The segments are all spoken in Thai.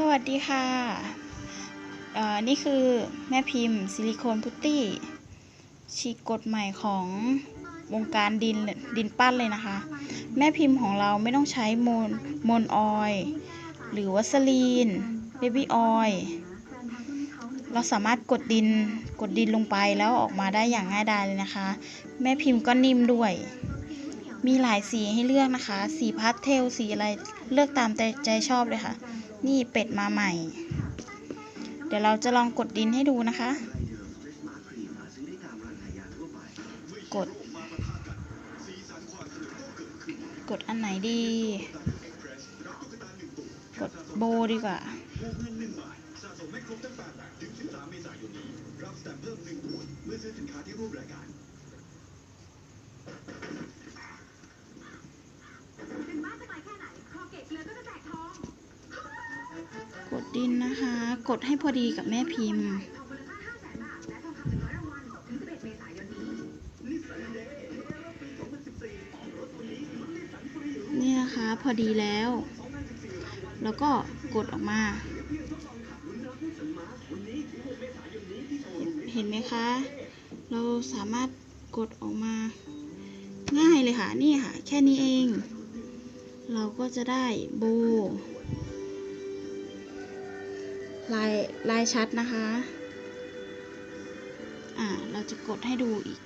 สวัสดีค่ะอ่อนี่คือแม่พิมพ์ซิลิโคนพุตตี้ ฉีกกฎใหม่ของวงการดินดินปั้นเลยนะคะ แม่พิมพ์ของเราไม่ต้องใช้โมนโมนออย หรือวัสลีนเบบี้ออย เราสามารถกดดินกดดินลงไปแล้วออกมาได้อย่างง่ายดายเลยนะคะ แม่พิมพ์ก็นิ่มด้วย มีหลายสีให้เลือกนะคะ สีพาสเทลสีอะไรเลือกตามใจใจชอบเลยค่ะ นี่เป็ดมาใหม่ เดี๋ยวเราจะลองกดดินให้ดูนะคะ กด กดอันไหนดี กดโบดีกว่าเป็นบ้านสบายแค่ไหน คอเกตเลยก็จะแจกทอง ก ดินนะคะ กดให้พอดีกับแม่พิมพ์ นี่นะคะ พอดีแล้ว แล้วก็กดออกมา เห็นไหมคะ เราสามารถกดออกมา ง่ายเลยค่ะ นี่ค่ะ แค่นี้เอง เราก็จะได้โบ ลายลายชัดนะคะ อ่า เราจะกดให้ดูอีก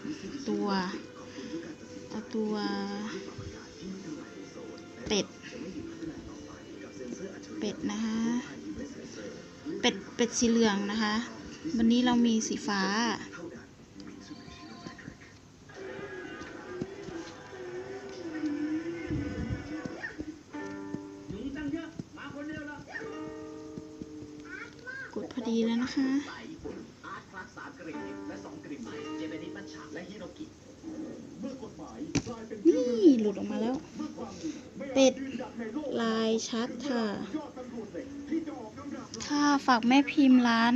ตัวเอาตัวเป็ด เป็ดนะคะ เป็ด เป็ดสีเหลืองนะคะ วันนี้เรามีสีฟ้าีแล้วนะคะนี่หลุดออกมาแล้ว เป็ดลายชัดค่ะ ค่ะฝากแม่พิมพ์ร้าน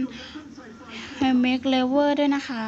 h a m m a k e Lever ด้วยนะคะ